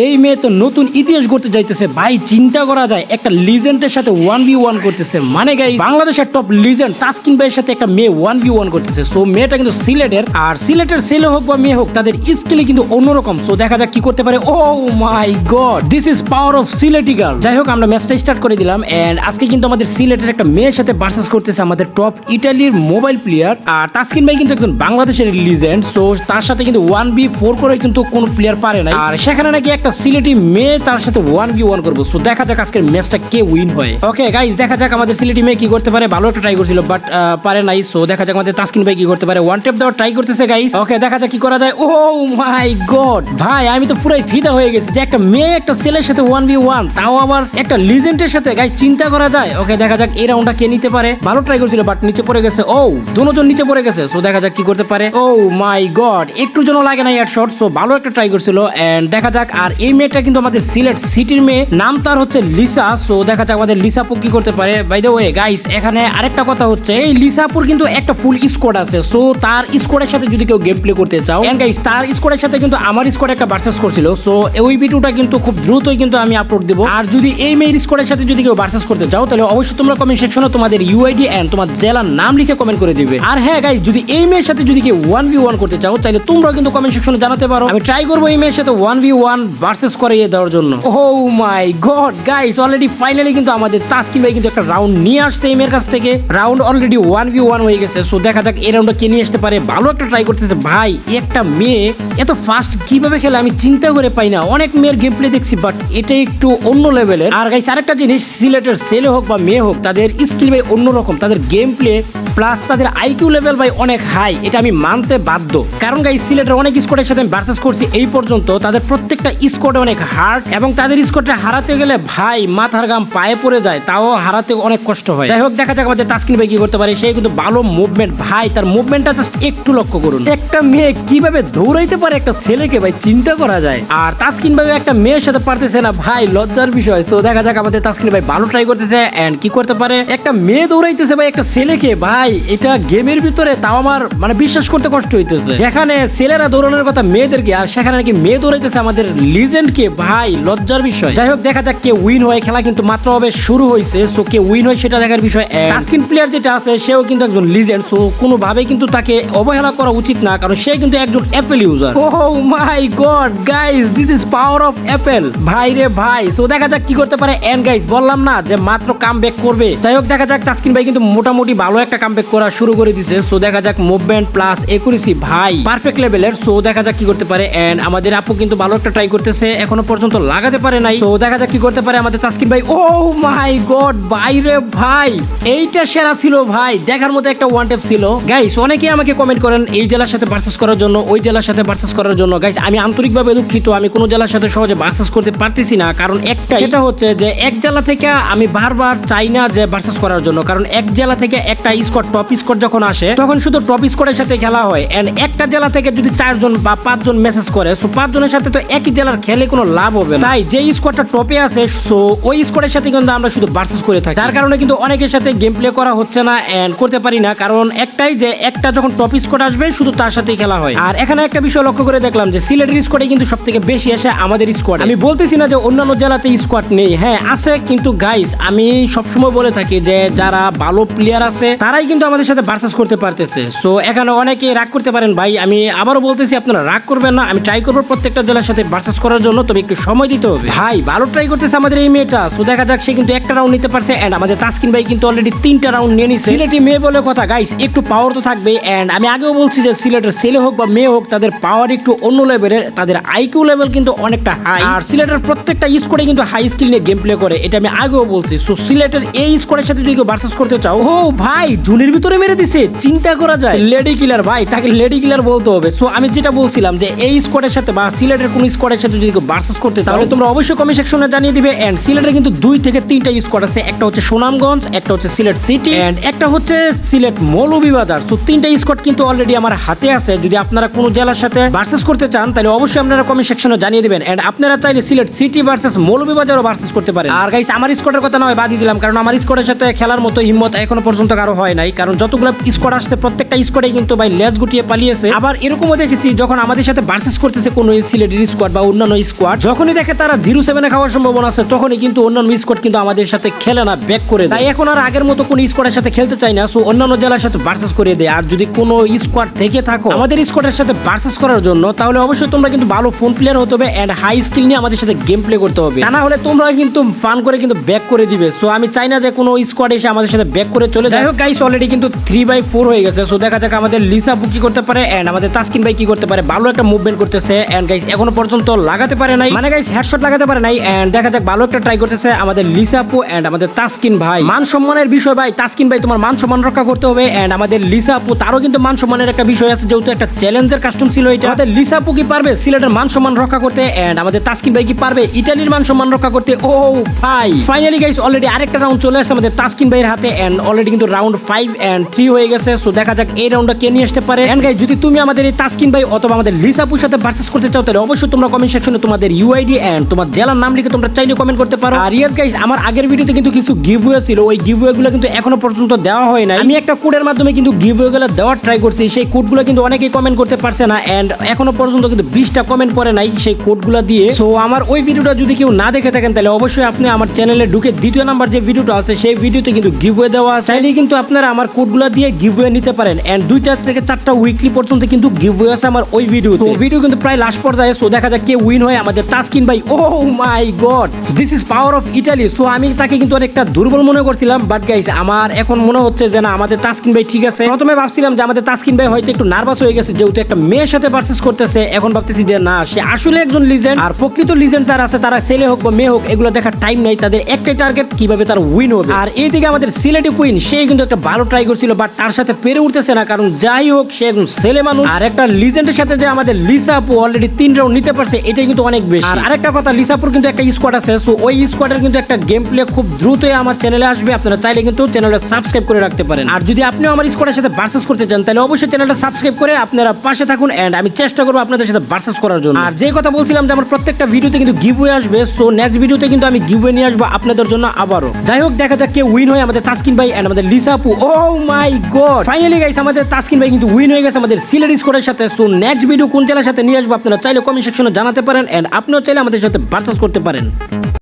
এই মেয়ে তো নতুন ইতিহাস করতে যাইতেছে। ভাই, চিন্তা করা যায়, একটা লিজেন্ডের সাথে ওয়ান ভি ওয়ান করতেছে। মানে গাই বাংলাদেশের টপ লিজেন্ড তাসকিন ভাইয়ের সাথে একটা মেয়ে ওয়ান ভি ওয়ান করতেছে। সো মেয়েটা কিন্তু সিলেটের, আর সিলেটের ছেলে হোক বা মেয়ে হোক, তাদের স্কিলে কিন্তু অন্যরকম। সো দেখা যাক কি করতে পারে। ও my God this is power of Sylheti girl যাই হোক, আমরা ম্যাচটা স্টার্ট করে দিলাম। এন্ড আজকে কিন্তু আমাদের সিলেটের একটা মেয়ের সাথে ভার্সেস করতেছে আমাদের টপ ইটালির মোবাইল প্লেয়ার আর তাসকিন ভাই কিন্তু একজন বাংলাদেশের লিজেন্ড সো তার সাথে কিন্তু ওয়ান বি ফোর করে কিন্তু কোনো প্লেয়ার পারে না আর সেখানে নাকি একটা সিলেটি মেয়ে তার সাথে ওয়ান বি ওয়ান করব। সো দেখা যাক আজকের ম্যাচটা কে উইন হয়। ওকে গাইজ দেখা যাক আমাদের সিলেটি মেয়ে কি করতে পারে। ভালো একটা ট্রাই করছিল বাট পারে নাই। সো দেখা যাক আমাদের তাসকিন ভাই কি করতে পারে। ওয়ান টেপ দেওয়ার ট্রাই করতেছে গাইজ ওকে দেখা যাক কি করা যায়। ও মাই গড ভাই, আমি তো পুরাই ফিদা হয়ে গেছি যে একটা মেয়ে, একটা ছেলের সাথে ওয়ান বি ওয়ান তাও আবার একটা লিজেন্ডের সাথে গাইজ চিন্তা করা যায়। ওকে দেখা যাক এই রাউন্ডটা কে নিতে পারে। ভালো ট্রাই করছিল বাট নিচে পড়ে গেছে। ও দুজন নিচে পড়ে গেছে। সো দেখা যাক কি করতে পারে। ও মাই গড একটু জন্য লাগে না এয়ার সো ভালো একটা ট্রাই করছিল। এন্ড দেখা যাক আর এই মেয়েটা কিন্তু আমাদের সিলেট সিটির মেয়ে। নাম তার হচ্ছে লিসা সো দেখা যাক আমাদের লিসাপু কি করতে পারে। বাই দ্য ওয়ে গাইস এখানে আরেকটা কথা হচ্ছে, এই লিসাপুর কিন্তু একটা ফুল স্কোয়াড আছে সো তার স্কোয়াডের সাথে যদি কেউ গেম প্লে করতে চাও এন্ড গাইস তার স্কোয়াডের সাথে কিন্তু আমার স্কোয়াড একটা ভার্সেস করছিল সো ওই ভিডিওটা কিন্তু খুব দ্রুতই কিন্তু আমি আপলোড দেবো। আর যদি এই মেয়ের স্কোয়াডের সাথে যদি কেউ ভার্সেস করতে চাও, তাহলে অবশ্যই তোমরা কমেন্ট সেকশনে তোমাদের ইউআইডি এন্ড তোমার জেলার নাম লিখে কমেন্ট করে দিবে। আর হ্যাঁ গাইস যদি এই মেয়ের সাথে যদি কেউ ওয়ান ভি ওয়ান করতে চাও চাইলে তোমরাও কিন্তু কমেন্ট সেকশনে জানাতে পারো। আমি ট্রাই করব এই মেয়ের সাথে ওয়ান ভি ওয়ান ভার্সেস করিয়ে দেওয়ার জন্য। ও my God guys already finally কিন্তু আমাদের তাসকিন ভাই কিন্তু একটা রাউন্ড নিয়ে আসছে এমের কাছ থেকে। Round already one v one হয়ে গেছে সো দেখা যাক এই রাউন্ডটা কে নিয়ে আসতে পারে। ভালো একটা ট্রাই করতেছে ভাই, একটা মেয়ে। এত ফাস্ট কীভাবে খেলে আমি চিন্তা করে পাই না। অনেক মেয়ের গেম প্লে দেখছি বাট এটা একটু অন্য লেভেলের আর গাইস আরেকটা জিনিস সিলেটের ছেলে হোক বা মেয়ে হোক, তাদের স্কিল ভাই অন্যরকম। তাদের গেম প্লে প্লাস তাদের আইকিউ লেভেল ভাই অনেক হাই এটা আমি মানতে বাধ্য। কারণ গাই সিলেটের অনেক স্কোয়াডের সাথে আমি ভার্সেস করছি এই পর্যন্ত, তাদের প্রত্যেকটা স্কোয়াডে অনেক হার্ড এবং তাদের স্কোয়াডটা হারাতে গেলে ভাই মাথার গাম পায়ে পড়ে যায়, তাও হারাতে অনেক কষ্ট হয়। যাই হোক, দেখা যাক আমাদের তাসকিন ভাই কি করতে পারে সে কিন্তু ভালো মুভমেন্ট ভাই, তার মুভমেন্টটা জাস্ট একটু লক্ষ্য করুন। একটা মেয়ে কীভাবে দৌড়াইতে পারে একটা ছেলেকে ভাই, চিন্তা করা যায়। আর তাসকিন ভাই একটা মেয়ের সাথে পারতেছে না, ভাই, লজ্জার বিষয়। সো দেখা যাক আমাদের তাসকিন ভাই ভালো ট্রাই করতেছে এন্ড কি করতে পারে? একটা মেয়ে দৌড়াইতেছে ভাই একটা ছেলেকে, ভাই এটা গেমের ভিতরে তাও আমার মানে বিশ্বাস করতে কষ্ট হইতেছে। যেখানে ছেলেরা দৌড়ানোর কথা মেয়েদেরকে আর সেখানে নাকি মেয়ে দৌড়াইতেছে আমাদের লিজেন্ডকে ভাই, লজ্জার বিষয়। যাই হোক, দেখা যাক কে উইন হয়, খেলা কিন্তু মাত্র হবে, শুরু হয়েছে সো কে উইন হয় সেটা দেখার বিষয় টাস্কিন প্লেয়ার যেটা আছে, সেও কিন্তু একজন লিজেন্ড সো কোনোভাবেই কিন্তু তাকে অবহেলা করা উচিত না, কারণ সে কিন্তু একজন Apple user oh my God guys this is power of Apple ভাই রে ভাই সো দেখা যাক কি করতে পারে। এন্ড গাইস বললাম না যে মাত্র কাম করবে। যাই হোক, দেখা যাক, তাসকিন ভাই কিন্তু মোটামুটি ভালো একটা কাম করা শুরু করে দিছে সো দেখা যাক মুভমেন্ট প্লাস একুরেসি ভাই পারফেক্ট লেভেলের সো দেখা যাক কি করতে পারে এন্ড আমাদের আপু কিন্তু ভালো একটা ট্রাই করতেছে, এখনও পর্যন্ত লাগাতে পারে নাই সো দেখা যাক কি করতে পারে আমাদের তাসকিন ভাই। ও মাই গড ভাই রে ভাই, এইটা সেরা ছিল ভাই, দেখার মতো একটা ওয়ান টেপ ছিল। গাইস অনেকেই আমাকে কমেন্ট করেন এই জেলার সাথে ভার্সেস করার জন্য, ওই জেলার সাথে ভার্সেস করার জন্য। গাইস আমি আন্তরিকভাবে দুঃখিত, আমি কোনো জেলার সাথে সহজে ভার্সেস করতে পারতেছি না, কারণ একটা সেটা হচ্ছে যে এক জেলা থেকে আমি বারবার চাই না যে ভার্সেস করার জন্য, কারণ এক জেলা থেকে একটা স্কোয়াড টপ স্কোয়াড যখন আসে, তখন শুধু টপ স্কোয়াডের সাথে খেলা হয়। এন্ড একটা জেলা থেকে যদি চারজন বা পাঁচজন মেসেজ করে সো পাঁচজনের সাথে তো একই জেলার খেলে কোনো লাভ হবে না। তাই যে স্কোয়াডটা টপে আছে সো ওই স্কোয়াডের সাথে কিন্তু আমরা শুধু ভার্সেস করে থাকি। তার কারণে কিন্তু অনেকের সাথে গেম প্লে করা হচ্ছে না এন্ড করতে পারি না, কারণ একটাই যে একটা যখন টপ স্কোয়াড আসবে, শুধু তার সাথেই খেলা হয়। আর এখানে একটা বিষয় লক্ষ্য করে দেখলাম যে সিলেটের স্কোয়াডে কিন্তু সব থেকে বেশি আসে আমাদের স্কোয়াড আমি বলতেছি না যে অন্যান্য জেলাতে স্কোয়াড নেই। হ্যাঁ আছে, কিন্তু গাইস আমি সবসময় বলে থাকি যে যারা ভালো প্লেয়ার আছে, তারাই কিন্তু আমাদের সাথে ভার্সেস করতে পারতেছে। সো এখানে অনেকে রাগ করতে পারেন ভাই আমি আবারও বলতেছি আপনারা রাগ করবেন না। আমি ট্রাই করব প্রত্যেকটা জেলার সাথে ভার্সেস করার জন্য তবে একটু সময় দিতে হবে। ভাই ভালো ট্রাই করতেছে আমাদের এই মেয়েটা। সো দেখা যাক সে কিন্তু একটা রাউন্ড নিতে পারছে। এন্ড আমাদের তাসকিন ভাই কিন্তু অলরেডি তিনটা রাউন্ড নিয়ে নিছে। সিলেটি মেয়ে বলে কথা গাইস একটু পাওয়ার তো থাকবে। এন্ড আমি আগেও বলছি যে সিলেটের ছেলে হোক বা মেয়ে হোক তাদের পাওয়ার একটু অন্য লেভেলের তাদের আইকিউ লেভেল কিন্তু অনেকটা হাই আর সিলেটের প্রত্যেকটা স্কোরে কিন্তু হাই স্কিল নিয়ে গেম প্লে করে। এটা আমি আগেও বলছি। সো সিলেটের এই স্কোরের সাথে যদি কেউ ভার্সেস করতে চাও ও ভাই জুনের ভিতরে মেরে দিছে চিন্তা করা যায়। লেডি কিলার ভাই তাকে লেডি কিলার বলতে হবে। সো আমি যেটা বলছিলাম যে এই স্কোয়াডের সাথে বা সিলেটের কোন স্কোয়াডের সাথে যদি কেউ ভার্সেস করতে তাহলে তোমরা অবশ্যই কমেন্ট সেকশনে জানিয়ে দিবে। এন্ড সিলেটের কিন্তু দুই থেকে তিনটা স্কোয়াড আছে। একটা হচ্ছে সুনামগঞ্জ একটা হচ্ছে সিলেট সিটি এন্ড একটা হচ্ছে সিলেট মৌলভীবাজার। সো তিনটা স্কোয়াড কিন্তু অলরেডি আমার হাতে আছে। যদি আপনারা কোনো জেলার সাথে ভার্সেস করতে চান তাহলে অবশ্যই আপনারা কমেন্ট সেকশনে জানিয়ে দিবেন। এন্ড আপনারা চাইলে সিলেট সিটি ভার্সেস মৌলভীবাজারও ভার্সেস করতে পারেন। আর গাইস আমার স্কোয়াডের কথা নয় বাদই দিলাম। কারণ আমার স্কোয়াডের সাথে খেলার মতো হিম্মত এখনও পর্যন্ত কারও হয় নাই। কারণ যতগুলো স্কোয়াড আসছে, প্রত্যেকটা স্কোয়াডে কিন্তু ভাই লেজ গুটিয়ে পালিয়েছে। আবার এরকমও দেখেছি, যখন আমাদের সাথে ভার্সেস করতেছে কোনো সিলেটের স্কোয়াড বা অন্যান্য স্কোয়াড যখনই দেখে তারা জিরো সেভেনে খাওয়ার সম্ভাবনা আছে, তখনই কিন্তু অন্যান্য স্কোয়াড কিন্তু আমাদের সাথে খেলে না ব্যাক করে তাই এখন আর আগের মতো কোনো স্কোয়াডের সাথে খেলতে চাই না সো অন্যান্য জেলার সাথে ভার্সেস করে দেয়। আর যদি কোনো স্কোয়াড থেকে থাকো, আমাদের স্কোয়াডের সাথে ভার্সেস করার জন্য, তাহলে অবশ্যই তোমরা কিন্তু ভালো ফোন প্লেয়ার হতে হবে এন্ড হাই স্কিল নিয়ে আমাদের সাথে গেম প্লে করতে হবে। তা না হলে তোমরা কিন্তু ফান করে কিন্তু ব্যাক করে দিবে। সো আমি চাই না যে কোনো স্কোয়াড এসে আমাদের সাথে ব্যাক করে চলে যাই হোক গাইস অলরেডি কিন্তু থ্রি বাই ফোর হয়ে গেছে। সো দেখা যাক আমাদের লিসা বুক কি করতে পারে এন্ড আমাদের তাসকিন ভাই কি করতে পারে। ভালো একটা মুভমেন্ট করতেছে এন্ড গাইস এখনও পর্যন্ত লাগাতে পারে নাই। মানে গাইস হেডশট লাগাতে পারে নাই এন্ড দেখা যাক ভালো একটা ট্রাই করতেছে আমাদের লিসাপু এন্ড আমাদের তাসকিন ভাই। মান সম্মানের বিষয় ভাই তাসকিন ভাই তোমার মান সম্মান রক্ষা করতে হবে এন্ড আমাদের লিসাপু তারও কিন্তু মান সম্মানের একটা বিষয় আছে, যেহেতু একটা চ্যালেঞ্জের কাস্টম ছিল এটা। আমাদের লিসাপু কি পারবে সিলেটের মান সম্মান রক্ষা করতে এন্ড আমাদের তাসকিন ভাই কি পারবে ইটালির মান সম্মান রক্ষা করতে? ও ভাই ফাইনালি গাইস অলরেডি আরেকটা রাউন্ড চলে আসছে আমাদের তাসকিন ভাইয়ের হাতে এন্ড অলরেডি কিন্তু রাউন্ড ফাইভ এন্ড থ্রি হয়ে গেছে সো দেখা যাক এই রাউন্ডটা কে নিয়ে আসতে পারে। এন্ড গাইস যদি তুমি আমাদের এই তাসকিন ভাই অথবা আমাদের লিসাপুর সাথে ভার্সেস করতে চাও, তাহলে অবশ্যই তোমরা কমেন্ট সেকশনে তোমাদের ইউআইডি এন্ড তোমার জেলার নাম লিখে তোমরা চাইলে কমেন্ট করতে পারো। আর ইয়েস গাইস আমার আগের ভিডিওতে কিন্তু কিছু গিভওয়ে ছিল, ওই গিভওয়ে গুলো কিন্তু এখনও পর্যন্ত দেওয়া হয় না আমি একটা কোডের মাধ্যমে কিন্তু গিভওয়ে গুলো দেওয়ার ট্রাই করছি, সেই কোডগুলো কিন্তু অনেকেই কমেন্ট করতে পারছে না এন্ড এখনও পর্যন্ত কিন্তু বিশটা কমেন্ট পড়ে নাই সেই কোডগুলো দিয়ে। সো আমার ওই ভিডিওটা যদি কেউ না দেখে থাকেন, তাহলে অবশ্যই আপনি আমার চ্যানেলে ঢুকে দ্বিতীয় নাম্বার যে ভিডিওটা আছে, সেই ভিডিওতে কিন্তু গিভওয়ে দেওয়া আছে। চাইলে কিন্তু আপনারা আমার কোডগুলো দিয়ে গিভওয়ে নিতে পারেন। এন্ড দুইটা থেকে চারটা উইকলি পর্যন্ত কিন্তু গিভওয়ে আছে আমার ওই ভিডিও তো। ভিডিও কিন্তু প্রায় লাস্ট পর্যায়ে সো দেখা যাক কে উইন হয় আমাদের তাসকিন ভাই। ও my god this is power of Italy so আমি তাকে কিন্তু অনেকটা দুর্বল মনে করছিলাম বাট গাইস আমার এখন মনে হচ্ছে যে না, আমাদের তাসকিন ভাই ঠিক আছে। প্রথমে ভাবছিলাম যে আমাদের তাসকিন ভাই হয়তো একটু নার্ভাস হয়ে গেছে, যেহেতু একটা মেয়ের সাথে ভার্সেস করতেছে। এখন ভাবতেছি যে না, সে আসলে একজন লিজেন্ড আর প্রকৃত লিজেন্ড যারা আছে, তারা ছেলে হোক বা মেয়ে হোক, এগুলো দেখার টাইম নাই। তাদের একটাই টার্গেট কীভাবে তার উইন হবে। আর এইদিকে আমাদের সিলেটি কুইন সে কিন্তু একটা ভালো ট্রাই করছিল বাট তার সাথে পেরে উঠতেছে না কারণ যাই হোক সে একজন ছেলে মানুষ। আর একটা লিজেন্ডের সাথে যে আমাদের লিসাপু অলরেডি তিন রাউন্ড নিতে পারছে এটাই কিন্তু অনেক বেশি। আর আরেকটা কথা লিসাপুর কিন্তু একটা স্কোয়াড আছে সো ওই স্কোয়াডের কিন্তু একটা গেম প্লে খুব দ্রুতই আমার চ্যানেলে আসবে আপনারা চাইলে কিন্তু চ্যানেলটা সাবস্ক্রাইব করে রাখতে পারেন। আর যদি আপনিও আমার স্কোয়াডের সাথে ভার্সেস করতে চান তাহলে অবশ্যই চ্যানেলটা সাবস্ক্রাইব করে আপনারা পাশে থাকুন এন্ড আমি চেষ্টা করব আপনাদের সাথে ভার্সেস করার জন্য। আর যে কথা বলছিলাম যে আমার প্রত্যেকটা ভিডিওতে কিন্তু গিভওয়ে আসবে সো নেক্সট ভিডিওতে কিন্তু আমি গিভওয়ে নিয়ে আসব আপনাদের জন্য আবারও। যাই হোক দেখা যাক কে উইন হয় আমাদের তাসকিন ভাই এন্ড আমাদের লিসাপু oh my god finally guys আমাদের তাসকিন ভাই কিন্তু উইন হয়ে গেছে আমাদের সিলেট স্কোরের সাথে। সো নেক্সট ভিডিও কোন জেলার সাথে নিয়ে আসব আপনারা চাইলে কমেন্ট সেকশনে জানাতে পারেন। এন্ড আপনিও চাইলে আমাদের সাথে ভার্সেস করতে পারেন।